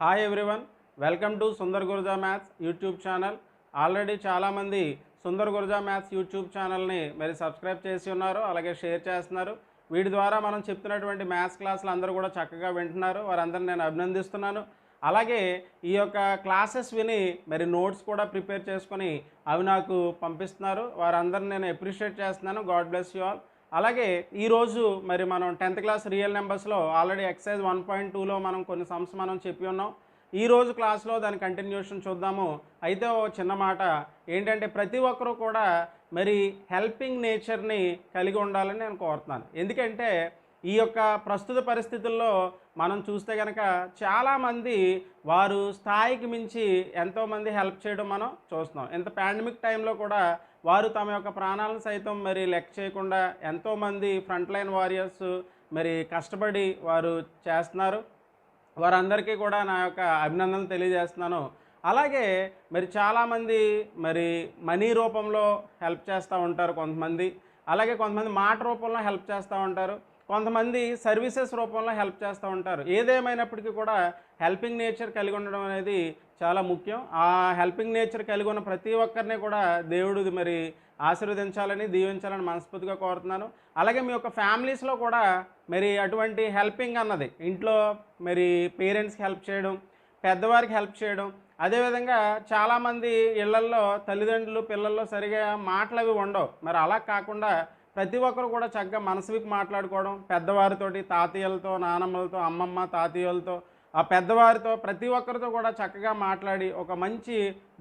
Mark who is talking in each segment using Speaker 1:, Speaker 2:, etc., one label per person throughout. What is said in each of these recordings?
Speaker 1: Hi everyone welcome to Sundar Guruja maths YouTube channel already చాలామంది Sundar Guruja maths YouTube ఛానల్ని మరి subscribe చేసి ఉన్నారు అలాగే షేర్ చేస్తున్నారు. వీటి ద్వారా మనం చెప్తున్నటువంటి మ్యాథ్స్ క్లాసులు అందరూ కూడా చక్కగా వింటున్నారు. వారందరిని నేను అభినందిస్తున్నాను. అలాగే ఈ యొక్క క్లాసెస్ విని మరి నోట్స్ కూడా ప్రిపేర్ చేసుకొని అవి నాకు పంపిస్తున్నారు. వారందరిని నేను అప్రిషియేట్ చేస్తున్నాను. గాడ్ బ్లెస్ యూ ఆల్ అలాగే ఈరోజు మరి మనం టెన్త్ క్లాస్ రియల్ నెంబర్స్లో ఆల్రెడీ ఎక్సైజ్ వన్ పాయింట్ టూలో మనం కొన్ని సమ్స్ మనం చెప్పి ఉన్నాం. ఈరోజు క్లాస్లో దాని కంటిన్యూషన్ చూద్దాము. అయితే ఓ చిన్న మాట ఏంటంటే ప్రతి ఒక్కరూ కూడా మరి హెల్పింగ్ నేచర్ని కలిగి ఉండాలని నేను కోరుతున్నాను. ఎందుకంటే ఈ యొక్క ప్రస్తుత పరిస్థితుల్లో మనం చూస్తే కనుక చాలామంది వారు స్థాయికి మించి ఎంతోమంది హెల్ప్ చేయడం మనం చూస్తున్నాం. ఇంత పాండమిక్ టైంలో కూడా వారు తమ యొక్క ప్రాణాలను సైతం మరి లెక్క చేయకుండా ఎంతోమంది ఫ్రంట్ లైన్ వారియర్స్ మరి కష్టపడి వారు చేస్తున్నారు. వారందరికీ కూడా నా యొక్క అభినందనలు తెలియజేస్తున్నాను. అలాగే మరి చాలామంది మరి మనీ రూపంలో హెల్ప్ చేస్తూ ఉంటారు కొంతమంది. అలాగే కొంతమంది మాట రూపంలో హెల్ప్ చేస్తూ ఉంటారు. కొంతమంది సర్వీసెస్ రూపంలో హెల్ప్ చేస్తూ ఉంటారు. ఏదేమైనప్పటికీ కూడా హెల్పింగ్ నేచర్ కలిగి ఉండడం అనేది చాలా ముఖ్యం. ఆ హెల్పింగ్ నేచర్ కలిగి ఉన్న ప్రతి ఒక్కరిని కూడా దేవుడు మరి ఆశీర్వదించాలని దీవించాలని మనస్ఫూర్తిగా కోరుతున్నాను. అలాగే మీ యొక్క ఫ్యామిలీస్లో కూడా మరి అటువంటి హెల్పింగ్ అన్నది ఇంట్లో మరి పేరెంట్స్కి హెల్ప్ చేయడం పెద్దవారికి హెల్ప్ చేయడం అదేవిధంగా చాలామంది ఇళ్ళల్లో తల్లిదండ్రులు పిల్లల్లో సరిగా మాటలు అవి ఉండవు. మరి అలా కాకుండా ప్రతి ఒక్కరు కూడా చక్కగా మనసుకి మాట్లాడుకోవడం పెద్దవారితోటి తాతయ్యలతో నానమ్మలతో అమ్మమ్మ తాతయ్యలతో ఆ పెద్దవారితో ప్రతి ఒక్కరితో కూడా చక్కగా మాట్లాడి ఒక మంచి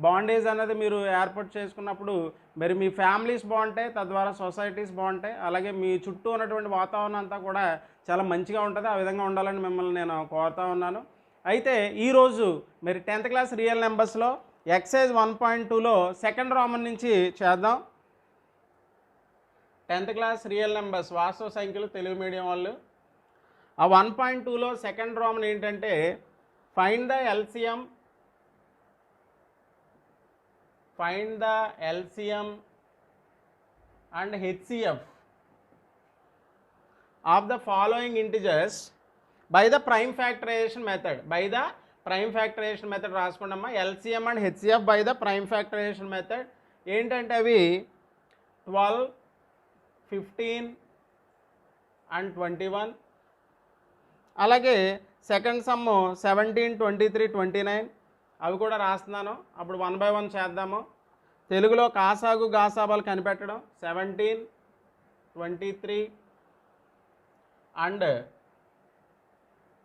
Speaker 1: బాండేజ్ అనేది మీరు ఏర్పాటు చేసుకున్నప్పుడు మరి మీ ఫ్యామిలీస్ బాగుంటాయి తద్వారా సొసైటీస్ బాగుంటాయి అలాగే మీ చుట్టూ ఉన్నటువంటి వాతావరణం అంతా కూడా చాలా మంచిగా ఉంటుంది ఆ విధంగా ఉండాలని మిమ్మల్ని నేను కోరుతా ఉన్నాను. అయితే ఈరోజు మరి టెన్త్ క్లాస్ రియల్ నెంబర్స్లో ఎక్సైజ్ వన్ పాయింట్ టూలో సెకండ్ రామన్ నుంచి చేద్దాం. టెన్త్ క్లాస్ రియల్ నెంబర్స్ వాస్తవ సంఖ్యలు తెలుగు మీడియం వాళ్ళు. ఆ వన్ పాయింట్ టూలో సెకండ్ రామన్ ఏంటంటే find the LCM find the LCM and HCF of the following integers by the prime factorisation method by the prime factorisation method రాసుకుంటామా LCM and HCF by the prime factorisation method ఏంటంటే అవి twelve fifteen and twenty one. అలాగే second sum seventeen twenty three twenty nine. అవి కూడా రాస్తున్నాను. అప్పుడు one by one చేద్దాము. తెలుగులో కాసాగు గాసాబాలు కనిపెట్టడం. Seventeen twenty three and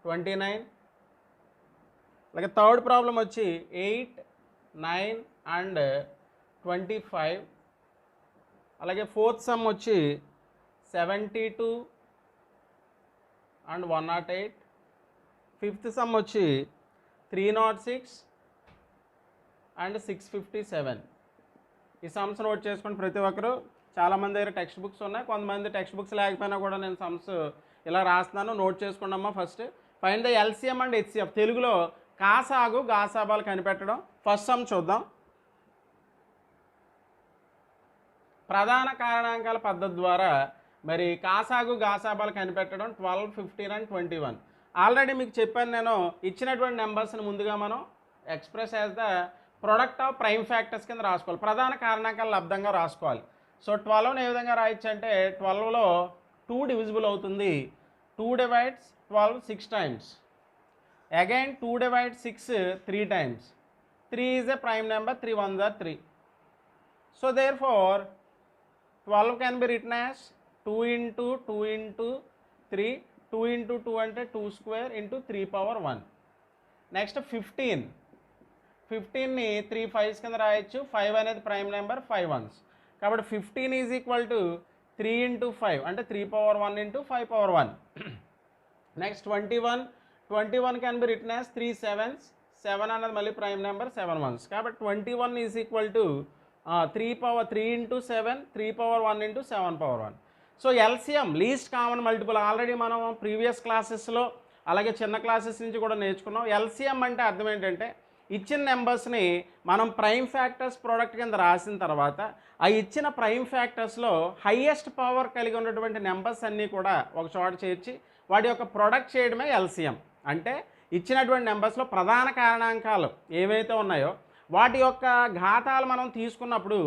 Speaker 1: twenty nine. అలాగే థర్డ్ ప్రాబ్లం వచ్చి eight nine and twenty five. అలాగే ఫోర్త్ సమ్ వచ్చి seventy two and one nought eight. Fifth sum వచ్చి three nought six and six fifty seven. ఈ సమ్స్ నోట్ చేసుకుని ప్రతి ఒక్కరు చాలామంది దగ్గర టెక్స్ట్ బుక్స్ ఉన్నాయి. కొంతమంది టెక్స్ట్ బుక్స్ లేకపోయినా కూడా నేను సమ్స్ ఇలా రాస్తున్నాను. Note చేసుకున్నామా first. Find the LCM and HCF తెలుగులో కాసాగు గాసాబాలు కనిపెట్టడం. ఫస్ట్ సమ్ చూద్దాం. ప్రధాన కారణాంకాల పద్ధతి ద్వారా మరి కాసాగు గాసాబాలు కనిపెట్టడం twelve fifteen and twenty one. Already మీకు చెప్పాను నేను ఇచ్చినటువంటి నెంబర్స్ని ముందుగా మనం express as the product of prime factors కింద రాసుకోవాలి. ప్రధాన కారణాంకాలు లబ్ధంగా రాసుకోవాలి. సో ట్వెల్వ్ని ఏ విధంగా రాయొచ్చు అంటే ట్వెల్వ్లో టూ డివిజిబుల్ అవుతుంది. Two divides twelve six times. Again two divide six three times. Three is a prime number three one jar three. So therefore twelve can be written as two into two into three two into two అంటే two square into three power one next fifteen ఫిఫ్టీన్ని three fives కింద రాయొచ్చు. Five అనేది prime number five once కాబట్టి fifteen is equal to three into five అంటే three power one into five power one next twenty one twenty one can be written as three sevens seven అనేది మళ్ళీ prime number seven once కాబట్టి twenty one is equal to three power three into seven three power one into seven power one so LCM least common multiple already మనం previous క్లాసెస్లో అలాగే చిన్న classes నుంచి కూడా నేర్చుకున్నాం. ఎల్సిఎం అంటే అర్థం ఏంటంటే ఇచ్చిన నెంబర్స్ని మనం ప్రైమ్ ఫ్యాక్టర్స్ ప్రోడక్ట్ కింద రాసిన తర్వాత ఆ ఇచ్చిన ప్రైమ్ ఫ్యాక్టర్స్లో హయ్యెస్ట్ పవర్ కలిగి ఉన్నటువంటి నెంబర్స్ అన్నీ కూడా ఒక చోట చేర్చి వాటి యొక్క ప్రొడక్ట్ చేయడమే ఎల్సిఎం అంటే ఇచ్చినటువంటి నెంబర్స్లో ప్రధాన కారణాంకాలు ఏవైతే ఉన్నాయో వాటి యొక్క ఘాతాలు మనం తీసుకున్నప్పుడు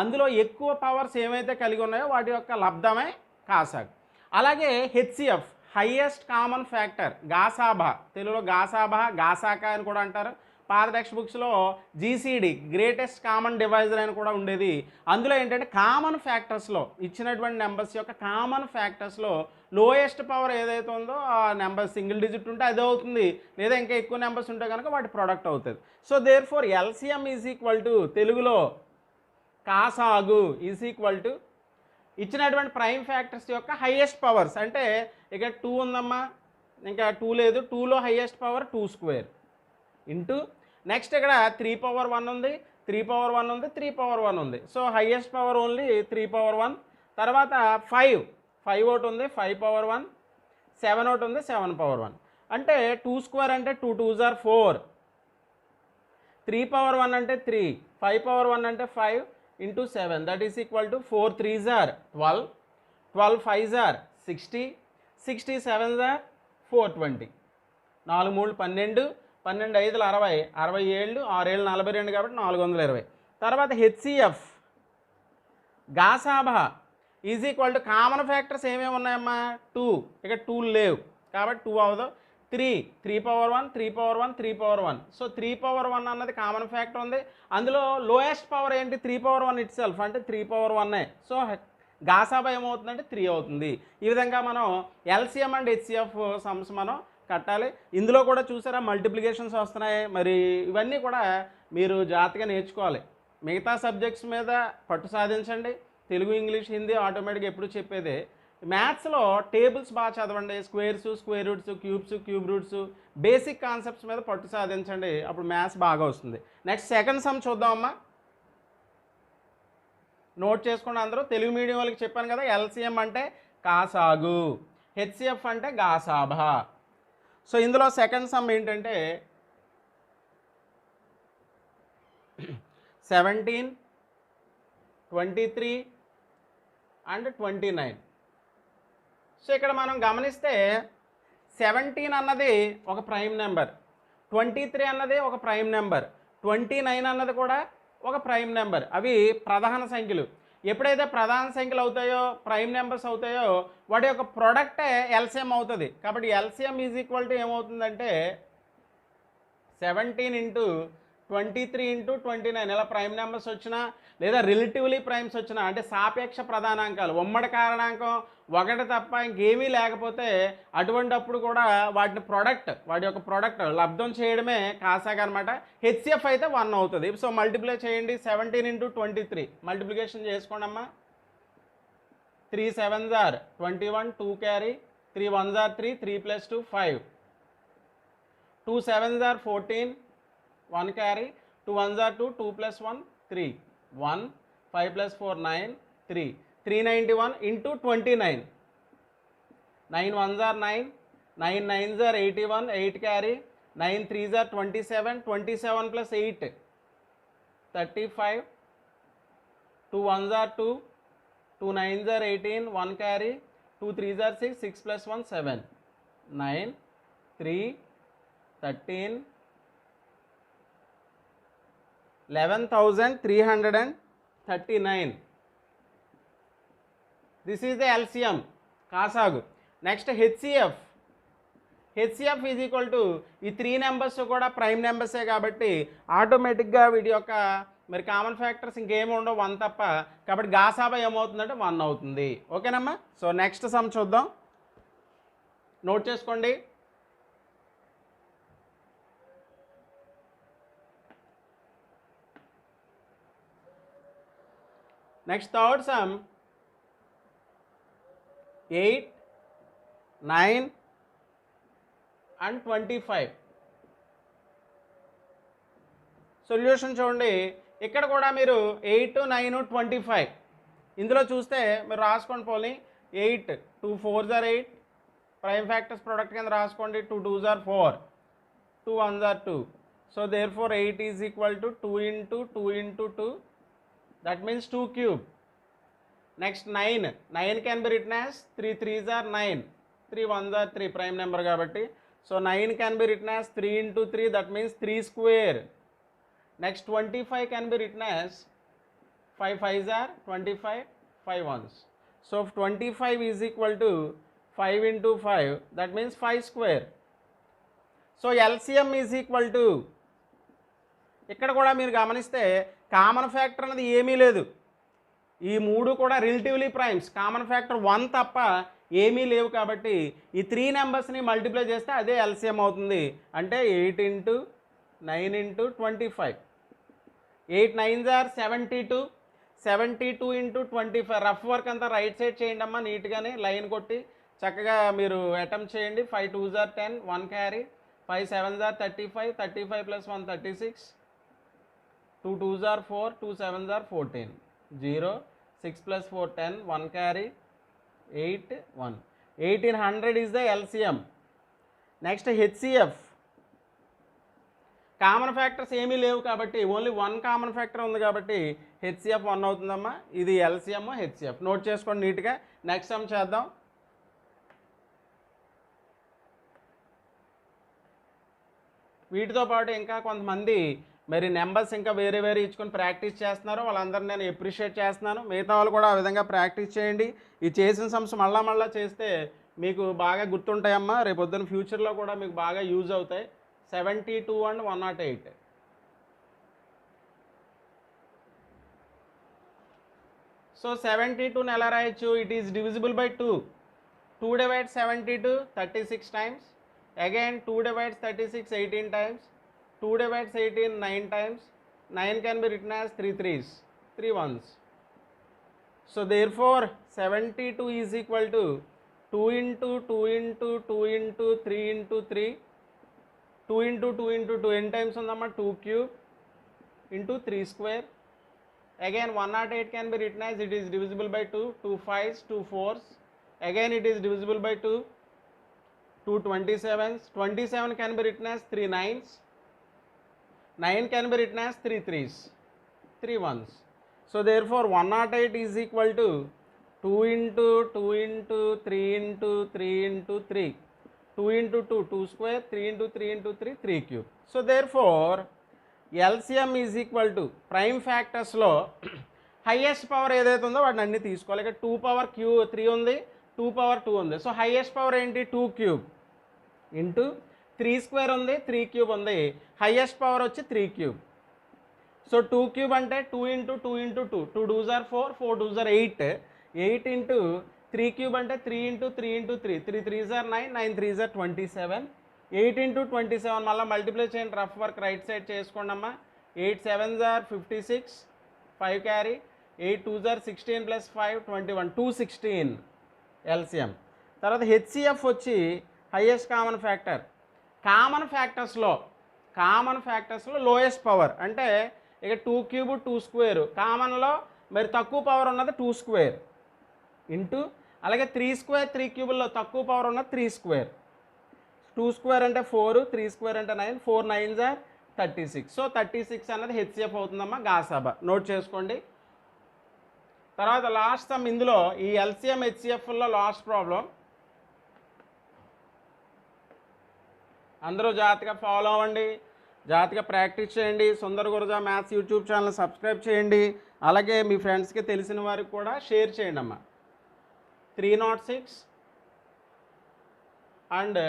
Speaker 1: అందులో ఎక్కువ పవర్స్ ఏవైతే కలిగి ఉన్నాయో వాటి యొక్క లబ్ధమే కాసాగ్. అలాగే హెచ్సిఎఫ్ హయ్యెస్ట్ కామన్ ఫ్యాక్టర్ గాసాబా తెలుగులో గాసాభా గాసాకా అని కూడా అంటారు. పాత టెక్స్ట్ బుక్స్లో జీసీడీ గ్రేటెస్ట్ కామన్ డివైజర్ అని కూడా ఉండేది. అందులో ఏంటంటే కామన్ ఫ్యాక్టర్స్లో ఇచ్చినటువంటి నెంబర్స్ యొక్క కామన్ ఫ్యాక్టర్స్లో లోయెస్ట్ పవర్ ఏదైతే ఉందో ఆ నెంబర్ సింగిల్ డిజిట్ ఉంటే అదే అవుతుంది. లేదా ఇంకా ఎక్కువ నెంబర్స్ ఉంటే కనుక వాటి ప్రోడక్ట్ అవుతుంది. So therefore LCM is equal to తెలుగులో కాసాగు ఈజ్ ఈక్వల్ టు ఇచ్చినటువంటి ప్రైమ్ ఫ్యాక్టర్స్ యొక్క హైయెస్ట్ పవర్స్ అంటే ఇక టూ ఉందమ్మా ఇంకా టూ లేదు. టూలో highest power two square into next ఇక్కడ త్రీ పవర్ వన్ ఉంది త్రీ పవర్ వన్ ఉంది త్రీ పవర్ వన్ ఉంది. So highest power only three power one. తర్వాత ఫైవ్ ఫైవ్ ఒకటి ఉంది ఫైవ్ పవర్ వన్ సెవెన్ ఒకటి ఉంది సెవెన్ పవర్ వన్. అంటే టూ స్క్వేర్ అంటే two two jar four. Three power one అంటే త్రీ ఫైవ్ పవర్ వన్ అంటే five into seven. That is equal to four three jar. Twelve twelve five jar. Sixty sixty seven jar four twenty. నాలుగు మూడు పన్నెండు పన్నెండు ఐదులు అరవై అరవై ఏళ్ళు ఆరేళ్ళు నలభై రెండు కాబట్టి నాలుగు వందల ఇరవై. తర్వాత HCF. గాసాబా is equal to common factors ఏమేమి ఉన్నాయమ్మా? టూ. ఇక టూ లేవు. కాబట్టి టూ అవదు. Three. Three power one three power one three power one. So three power one అన్నది కామన్ ఫ్యాక్టర్ ఉంది. అందులో లోయెస్ట్ పవర్ ఏంటి? Three power one itself అంటే త్రీ పవర్ వన్నే సో గాసాబా ఏమవుతుందంటే త్రీ అవుతుంది. ఈ విధంగా మనం ఎల్సిఎం అండ్ హెచ్సిఎఫ్ సమ్స్ మనం కట్టాలి. ఇందులో కూడా చూసారా మల్టిప్లికేషన్స్ వస్తున్నాయి. మరి ఇవన్నీ కూడా మీరు జాగ్రత్తగా నేర్చుకోవాలి. మిగతా సబ్జెక్ట్స్ మీద పట్టు సాధించండి. తెలుగు ఇంగ్లీష్ హిందీ ఆటోమేటిక్గా ఎప్పుడు చెప్పేదే. మ్యాథ్స్లో టేబుల్స్ బాగా చదవండి. Squares square roots cubes cube roots basic concepts మీద పట్టు సాధించండి. అప్పుడు మ్యాథ్స్ బాగా వస్తుంది. నెక్స్ట్ సెకండ్ సమ్ చూద్దామమ్మా నోట్ చేసుకోండి అందరూ. తెలుగు మీడియం వాళ్ళకి చెప్పాను కదా ఎల్సిఎం అంటే కాసాగు హెచ్సిఎఫ్ అంటే గాసాభా సో ఇందులో సెకండ్ సమ్ ఏంటంటే seventeen twenty three and twenty nine so ఇక్కడ మనం గమనిస్తే సెవెంటీన్ అన్నది ఒక ప్రైమ్ నెంబర్ ట్వంటీ త్రీ అన్నది ఒక ప్రైమ్ నెంబర్ ట్వంటీ నైన్ అన్నది కూడా ఒక ప్రైమ్ నెంబర్ అవి ప్రధాన సంఖ్యలు. ఎప్పుడైతే ప్రధాన సంఖ్యలు అవుతాయో ప్రైమ్ నెంబర్స్ అవుతాయో వాటి యొక్క ప్రొడక్టే ఎల్సిఎం అవుతుంది. కాబట్టి ఎల్సిఎం ఈజ్ ఈక్వల్ టు ఏమవుతుందంటే seventeen into twenty three into twenty nine. ఇలా ప్రైమ్ నెంబర్స్ వచ్చినా లేదా రిలేటివ్లీ ప్రైమ్స్ వచ్చినా అంటే సాపేక్ష ప్రధానాంకాలు ఉమ్మడి కారణాంకం ఒకటి తప్ప ఇంకేమీ లేకపోతే అటువంటప్పుడు కూడా వాటిని ప్రోడక్ట్ వాటి యొక్క ప్రోడక్ట్ లబ్ధం చేయడమే కాసాగా అనమాట హెచ్సిఎఫ్ అయితే వన్ అవుతుంది. సో మల్టిప్లై చేయండి. Seventeen into twenty three multiplication చేసుకోండి అమ్మా. Three seven jar twenty one two carry three one jar three three plus two five two seven jar fourteen one carry two one jar two two plus one three one five plus four nine three three ninety one into twenty nine nine one jar nine nine nine jar eighty one eight carry nine three jar twenty seven twenty seven plus eight thirty five two one jar two two nine jar eighteen one carry two three jar six six plus one seven nine three thirteen eleven thousand three hundred and thirty nine this is the LCM కాసాగు. Next HCF HCF is equal to ఈ three numbers కూడా prime నెంబర్సే కాబట్టి ఆటోమేటిక్గా వీటి యొక్క మరి common factors ఇంకేమి ఉండవు వన్ తప్ప. కాబట్టి గాసాబా ఏమవుతుందంటే వన్ అవుతుంది. ఓకేనమ్మా? సో నెక్స్ట్ సమ్ చూద్దాం. నోట్ చేసుకోండి. Next third sum eight nine and twenty five. Solution చూడండి. ఇక్కడ కూడా మీరు ఎయిట్ నైన్ ట్వంటీ ఫైవ్. ఇందులో చూస్తే మీరు రాసుకోండి పోనీ. Eight two four jar eight. Prime factors product కింద రాసుకోండి. Two two jar four. Two one jar two. So therefore eight is equal to two into two into two. That means two cube. Next nine. Nine can be written as three three jar nine. Three one jar three prime number కాబట్టి. So nine can be written as three into three that means three square. Next twenty five can be written as five five jar twenty five five ones. So twenty five is equal to five into five that means five square. So LCM is equal to. ఇక్కడ కూడా మీరు గమనిస్తే common factor అనేది ఏమీ లేదు. ఈ మూడు కూడా relatively primes common factor one తప్ప ఏమీ లేవు కాబట్టి ఈ త్రీ నెంబర్స్ని మల్టిప్లై చేస్తే అదే ఎల్సిఎం అవుతుంది. అంటే eight into nine into twenty five eight nines are seventy two seventy two into twenty five rough work అంతా రైట్ సైడ్ చేయండి అమ్మా నీట్గానే లైన్ కొట్టి చక్కగా మీరు అటెంప్ట్ చేయండి. Five two jar ten one carry five seven jar thirty five thirty five plus one thirty six two two jar four two seven jar fourteen zero six plus four ten one carry eight one. Eighteen hundred is the LCM. Next HCF. Common factors ఏమీ లేవు కాబట్టి only one common factor ఉంది కాబట్టి HCF one అవుతుందమ్మా. ఇది LCM HCF. Note చేసుకోండి నీట్గా. Next some చేద్దాం. వీటితో పాటు ఇంకా కొంతమంది మరి నెంబర్స్ ఇంకా వేరే వేరే ఇచ్చుకొని ప్రాక్టీస్ చేస్తున్నారు. వాళ్ళందరూ నేను ఎప్రిషియేట్ చేస్తున్నాను. మిగతా వాళ్ళు కూడా ఆ విధంగా ప్రాక్టీస్ చేయండి. ఈ చేసిన సమ్స్ మళ్ళా మళ్ళీ చేస్తే మీకు బాగా గుర్తుంటాయమ్మా. రేపు పొద్దున్న ఫ్యూచర్లో కూడా మీకు బాగా యూజ్ అవుతాయి. Seventy two and one nought eight so seventy టూని ఎలా రాయొచ్చు? It is divisible by two two divide seventy two thirty six times again two divides thirty six eighteen times 2 divides 18 9 times. 9 can be written as 3 threes, 3 ones. So therefore 72 is equal to 2 into 2 into 2 into 3 into 3 2 into 2 into 2 n times undamma 2 cube into 3 square. Again 108 can be written as it is divisible by 2 2 fives 2 fours. Again it is divisible by 2 2 27s 27 can be written as 3 nines. Nine can be written as three threes three ones. So therefore one nought eight is equal to two into two into three into three into three two into two two square three into three into three three cube so therefore LCM is equal to prime ఫ్యాక్టర్స్లో highest power ఏదైతే ఉందో వాటిని అన్నీ తీసుకోవాలి. ఇక two power queue three ఉంది two power two ఉంది. So highest power ఏంటి? Two cube into three square ఉంది త్రీ క్యూబ్ ఉంది. హైయెస్ట్ పవర్ వచ్చి three cube. So two cube అంటే two into two into two. Two two are four four డూజర్ eight. Eight into three cube అంటే three into three into three. Three three jar nine nine three jar twenty seven. Eight into twenty seven మళ్ళీ multiply చేయండి. Rough work right side చేసుకోండి అమ్మా. Eight seven jar fifty six five carry. Eight two jar sixteen plus five twenty one two sixteen LCM. తర్వాత HCF వచ్చి highest common factor. Common ఫ్యాక్టర్స్లో common ఫ్యాక్టర్స్లో lowest power. అంటే ఇక two cube two square. కామన్లో మరి తక్కువ పవర్ ఉన్నది టూ స్క్వేర్. ఇంటూ అలాగే త్రీ స్క్వేర్ త్రీ క్యూబుల్లో తక్కువ పవర్ ఉన్నది త్రీ స్క్వేర్. టూ స్క్వేర్ అంటే ఫోర్ త్రీ స్క్వేర్ అంటే nine four nine jar thirty six. So thirty six అన్నది హెచ్సిఎఫ్ అవుతుందమ్మా గాసాబా. నోట్ చేసుకోండి. తర్వాత లాస్ట్ సమ్ ఇందులో ఈ ఎల్సిఎం హెచ్సిఎఫ్లో లాస్ట్ ప్రాబ్లం. అందరూ జాగ్రత్తగా ఫాలో అవ్వండి. జాగ్రత్తగా ప్రాక్టీస్ చేయండి. Sundar Guruja maths YouTube channel subscribe చేయండి. అలాగే మీ ఫ్రెండ్స్కి తెలిసిన వారికి కూడా షేర్ చేయండి అమ్మా. Three naught six and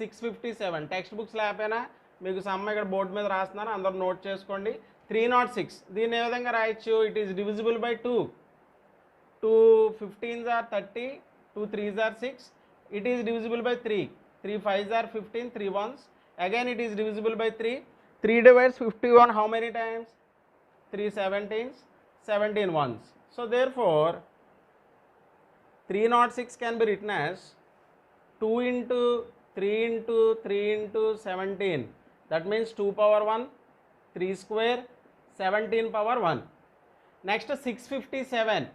Speaker 1: six fifty seven text books లేకపోయినా మీకు సమ్మ ఇక్కడ బోర్డు మీద రాస్తున్నాను అందరూ నోట్ చేసుకోండి. త్రీ నాట్ సిక్స్ దీన్ని ఏ విధంగా రాయొచ్చు? It is divisible by two two fifteens are thirty two threes are six it is divisible by three 3 5s are 15, 3 1s. Again it is divisible by 3. 3 divides 51 how many times? 3 17s, 17 ones. So therefore, 306 can be written as 2 into 3 into 3 into 17. That means 2 power 1, 3 square, 17 power 1. Next 657.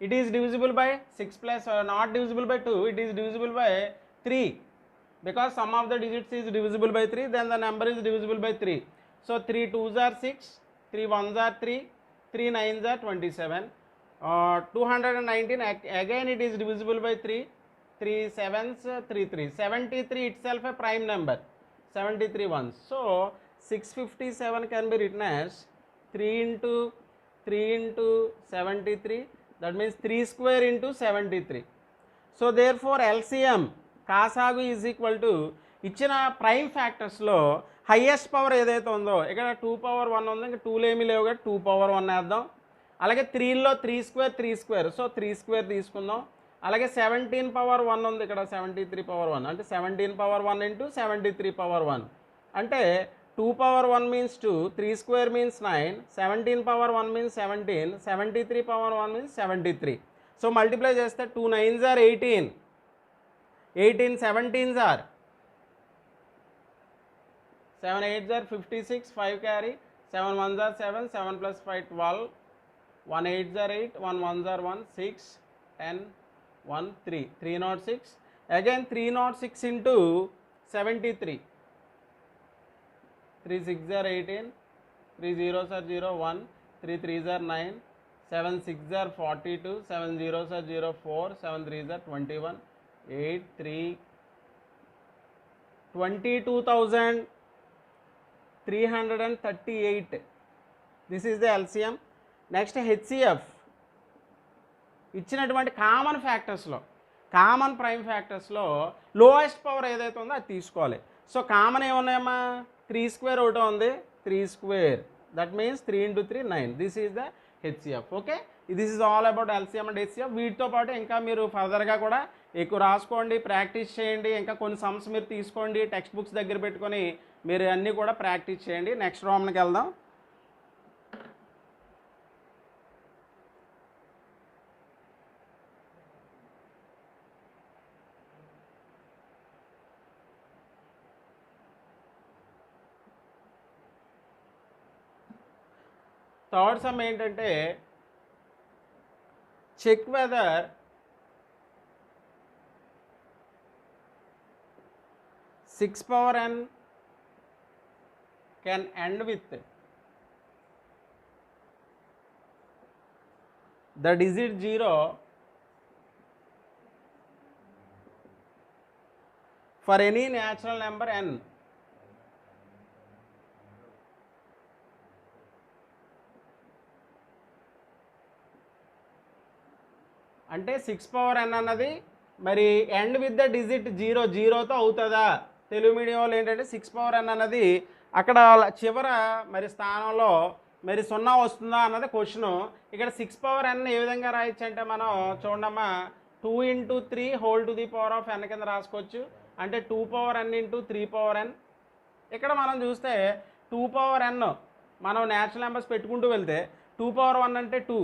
Speaker 1: It is divisible by 6 plus or not divisible by 2, it is divisible by 3 because sum of the digits is divisible by 3 then the number is divisible by 3 so 3 2s are 6 3 1s are 3 3 9s are 27 uh, 219 ag- again it is divisible by 3 three sevens three threes seventy three itself a prime number seventy three ones so six fifty seven can be return as three into three into seventy three that means three కాసాగు is equal to ఇచ్చిన prime ఫ్యాక్టర్స్లో highest power ఏదైతే ఉందో ఇక్కడ two power one ఉంది ఇంకా tool ఏమీ లేవు కాబట్టి టూ పవర్ వన్ వేద్దాం. అలాగే త్రీలో three square three square so three square తీసుకుందాం. అలాగే సెవెంటీన్ పవర్ వన్ ఉంది ఇక్కడ సెవెంటీ త్రీ పవర్ వన్ అంటే seventeen power one into seventy three power one అంటే two power one means two three square means nine seventeen power one means seventeen seventy three power one means seventy three so multiply చేస్తే two nines are eighteen 18 17s are 7 8s are 56 5 carry 7 1s are 7 7 plus 5 12 1 8s are 8 1 1s are 1 6 and 1 3 3 not 6 again 3 not 6 into 73 3 6 are 18 3 zeros are 0 1 3 3s are 9 7 6 are 42 7 zeros are 0 4 7 3s are 21 eight three twenty two thousand three hundred and thirty eight. This is the LCM next HCF ఇచ్చినటువంటి common ఫ్యాక్టర్స్లో common prime ఫ్యాక్టర్స్లో lowest power ఏదైతే ఉందో అది తీసుకోవాలి. So common ఏమున్నాయమ్మా? Three square ఒకటి ఉంది. Three square that means three into three nine this is the HCF okay this is all about LCM and HCF వీటితో పాటు ఇంకా మీరు ఫర్దర్గా కూడా ఎక్కువ రాసుకోండి ప్రాక్టీస్ చేయండి ఇంకా కొన్ని సమ్స్ మీరు తీసుకోండి టెక్స్ట్ బుక్స్ దగ్గర పెట్టుకొని మీరు అన్నీ కూడా ప్రాక్టీస్ చేయండి. నెక్స్ట్ రోమ్కి వెళ్దాం. థర్డ్ సమ్ ఏంటంటే check whether six power n can end with the digit 0 for any natural number n. అంటే సిక్స్ పవర్ ఎన్ అన్నది మరి end with the digit zero జీరోతో అవుతుందా? తెలుగు మీడియం వాళ్ళు ఏంటంటే సిక్స్ పవర్ ఎన్ అన్నది అక్కడ చివర మరి స్థానంలో మరి సున్నా వస్తుందా అన్నది క్వశ్చన్ ఇక్కడ సిక్స్ పవర్ ఎన్ ఏ విధంగా రాయొచ్చు అంటే మనం చూడమ్మా two into three whole to the power of n కింద రాసుకోవచ్చు. అంటే two power n into three power n ఇక్కడ మనం చూస్తే టూ పవర్ ఎన్ మనం న్యాచురల్ నెంబర్స్ పెట్టుకుంటూ వెళ్తే టూ పవర్ వన్ అంటే టూ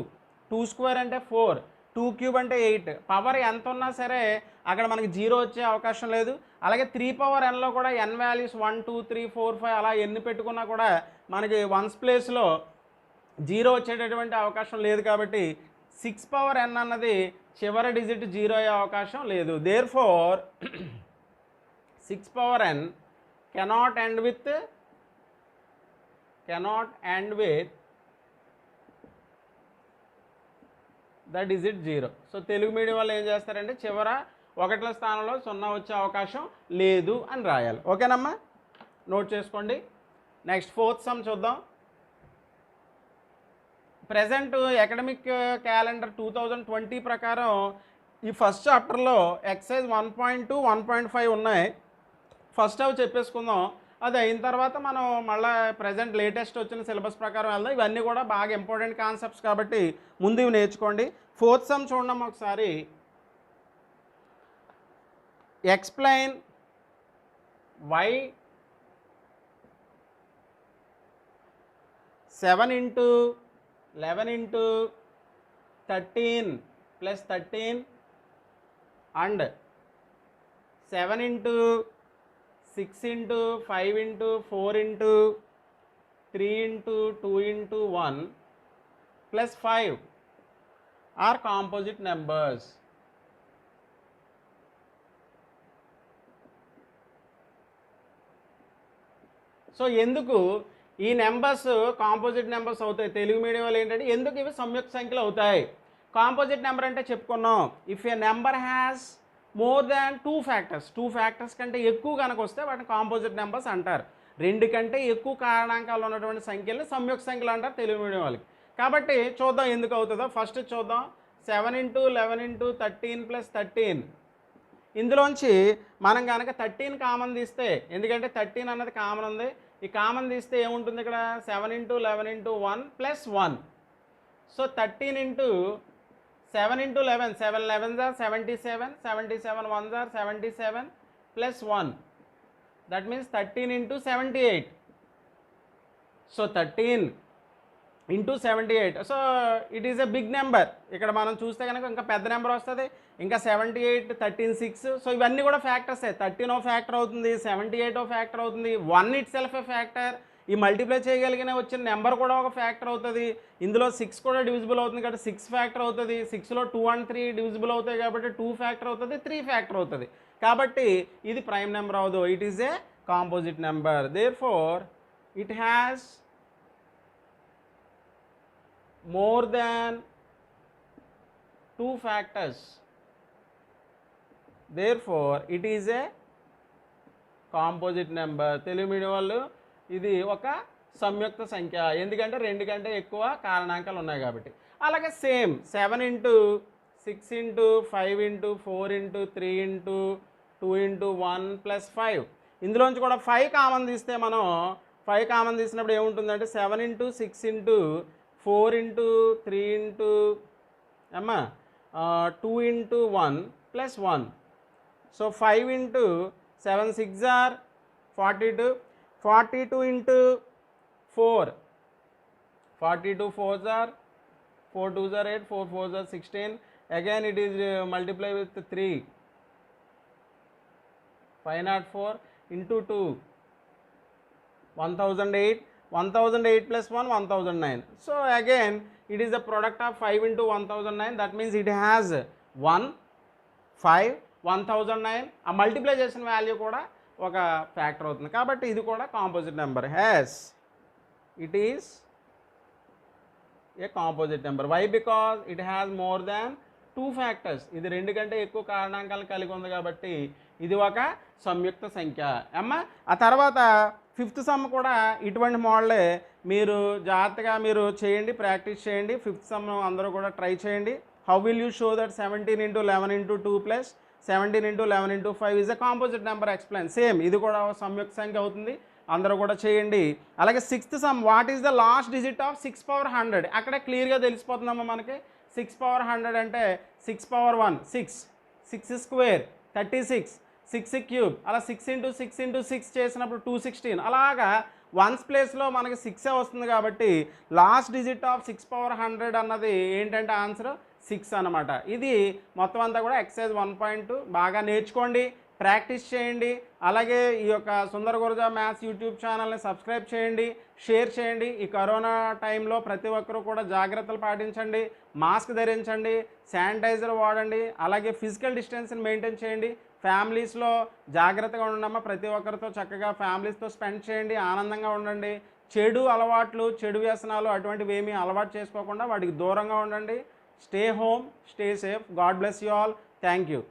Speaker 1: టూ స్క్వేర్ అంటే ఫోర్ టూ క్యూబ్ అంటే ఎయిట్. పవర్ ఎంత ఉన్నా సరే అక్కడ మనకి జీరో వచ్చే అవకాశం లేదు. అలాగే త్రీ పవర్ ఎన్లో కూడా n values one two three four five అలా ఎన్ని పెట్టుకున్నా కూడా మనకి వన్స్ ప్లేస్లో జీరో వచ్చేటటువంటి అవకాశం లేదు కాబట్టి సిక్స్ పవర్ ఎన్ అన్నది చివరి డిజిట్ జీరో అయ్యే అవకాశం లేదు. Therefore six power n cannot end with cannot end with the digit zero. So Telugu medium వాళ్ళు ఏం చేస్తారంటే చివర ఒకట్ల స్థానంలో సున్నా వచ్చే అవకాశం లేదు అని రాయాలి. ఓకేనమ్మా? నోట్ చేసుకోండి. నెక్స్ట్ ఫోర్త్ సమ్ చూద్దాం. Present academic calendar two thousand twenty ప్రకారం ఈ ఫస్ట్ చాప్టర్లో exercise one point two one point five ఉన్నాయి. ఫస్ట్ అవి చెప్పేసుకుందాం. అది అయిన తర్వాత మనం మళ్ళీ ప్రజెంట్ లేటెస్ట్ వచ్చిన సిలబస్ ప్రకారం వెళ్దాం. ఇవన్నీ కూడా బాగా ఇంపార్టెంట్ కాన్సెప్ట్స్ కాబట్టి ముందు ఇవి నేర్చుకోండి. ఫోర్త్ సమ్ చూడండి ఒకసారి. Explain why seven into eleven into thirteen plus thirteen and seven into six into five into four into three into two into one plus five are composite numbers. So ఎందుకు ఈ numbers composite numbers అవుతాయి? Telugu medium వాళ్ళు ఏంటంటే ఎందుకు ఇవి సంయుక్త సంఖ్యలు అవుతాయి? Composite number అంటే చెప్పుకున్నాం. If a number has more than two factors. Two factors కంటే ఎక్కువ కనుక వస్తే వాటిని కాంపోజిట్ నెంబర్స్ అంటారు. రెండు కంటే ఎక్కువ కారణాంకాలు ఉన్నటువంటి సంఖ్యలు సంయుక్త సంఖ్యలు అంటారు తెలుగు మీడియం వాళ్ళకి. కాబట్టి చూద్దాం ఎందుకు అవుతుందో. ఫస్ట్ చూద్దాం. Seven into eleven into thirteen plus thirteen. ఇందులోంచి మనం కనుక థర్టీన్ కామన్ తీస్తే ఎందుకంటే థర్టీన్ అన్నది కామన్ ఉంది. ఈ కామన్ తీస్తే ఏముంటుంది ఇక్కడ? Seven into eleven into one plus one. So thirteen into seven into eleven seven eleven jar seventy seven seventy seven one jar seventy seven plus one. That means thirteen into seventy eight. So thirteen into seventy eight. So it is a big number ఇక్కడ మనం చూస్తే కనుక ఇంకా పెద్ద number వస్తుంది. ఇంకా seventy eight thirteen six so ఇవన్నీ కూడా ఫ్యాక్టర్సే థర్టీన్ ఓ ఫ్యాక్టర్ అవుతుంది సెవెంటీ ఎయిట్ ఓ ఫ్యాక్టర్ అవుతుంది. One itself a factor ఈ మల్టిప్లై చేయగలిగిన వచ్చిన నెంబర్ కూడా ఒక ఫ్యాక్టర్ అవుతుంది. ఇందులో సిక్స్ కూడా డివిజిబుల్ అవుతుంది కాబట్టి సిక్స్ ఫ్యాక్టర్ అవుతుంది. సిక్స్లో టూ అండ్ త్రీ డివిజిబుల్ అవుతాయి కాబట్టి టూ ఫ్యాక్టర్ అవుతుంది త్రీ ఫ్యాక్టర్ అవుతుంది. కాబట్టి ఇది ప్రైమ్ నెంబర్ అవ్వదు. It is a composite number therefore it has more than two factors therefore it is a composite number Telugu medium వాళ్ళు ఇది ఒక సంయుక్త సంఖ్య. ఎందుకంటే రెండు కంటే ఎక్కువ కారణాంకాలు ఉన్నాయి కాబట్టి. అలాగే same seven into six into five into four into three into two into one plus five ఇందులోంచి కూడా ఫైవ్ కామన్ తీస్తే మనం ఫైవ్ కామన్ తీసినప్పుడు ఏముంటుందంటే seven into six into four into three into అమ్మా two into one plus one so five into seven six are forty two forty two into four. Forty two four are four two jar eight four four jar sixteen. Again it is multiply with three five naught four into two one thousand eight one thousand eight plus one one thousand nine so again it is the product of five into one thousand nine that means it has one five one thousand nine ఆ multiply చేసిన value కూడా ఒక factor అవుతుంది. కాబట్టి ఇది కూడా composite number. Has it is a composite number why because it has more than two factors ఇది రెండు కంటే ఎక్కువ కారణాంకాలు కలిగి ఉంది కాబట్టి ఇది ఒక సంయుక్త సంఖ్య. అమ్మ ఆ తర్వాత ఫిఫ్త్ సమ్ కూడా ఇటువంటి మోడలే మీరు జాగ్రత్తగా మీరు చేయండి ప్రాక్టీస్ చేయండి. ఫిఫ్త్ సమ్ అందరూ కూడా ట్రై చేయండి. How will you show that seventeen into eleven into two plus seventeen into eleven into five is a composite number explain same ఇది కూడా సంయుక్త సంఖ్య అవుతుంది. అందరూ కూడా చేయండి. అలాగే sixth sum what is the last digit of six power hundred అక్కడే క్లియర్గా తెలిసిపోతుందమ్మా మనకి. సిక్స్ పవర్ హండ్రెడ్ అంటే six power one six six square thirty six six cube అలా six into six into six చేసినప్పుడు టూ సిక్స్టీన్ అలాగా ones ప్లేస్లో మనకి సిక్సే వస్తుంది కాబట్టి last digit of six power hundred అన్నది ఏంటంటే ఆన్సర్ సిక్స్ అన్నమాట. ఇది మొత్తం అంతా కూడా ఎక్సైజ్ వన్ పాయింట్ బాగా నేర్చుకోండి ప్రాక్టీస్ చేయండి అలాగే ఈ యొక్క సుందర గురజా మ్యాథ్స్ యూట్యూబ్ ఛానల్ని సబ్స్క్రైబ్ చేయండి షేర్ చేయండి. ఈ కరోనా టైంలో ప్రతి ఒక్కరూ కూడా జాగ్రత్తలు పాటించండి మాస్క్ ధరించండి శానిటైజర్ వాడండి అలాగే ఫిజికల్ డిస్టెన్స్ని మెయింటైన్ చేయండి. ఫ్యామిలీస్లో జాగ్రత్తగా ఉండమ్మా ప్రతి ఒక్కరితో చక్కగా ఫ్యామిలీస్తో స్పెండ్ చేయండి ఆనందంగా ఉండండి. చెడు అలవాట్లు చెడు వ్యసనాలు అటువంటివి ఏమీ అలవాటు చేసుకోకుండా వాటికి దూరంగా ఉండండి. Stay home, stay safe. God bless you all. Thank you.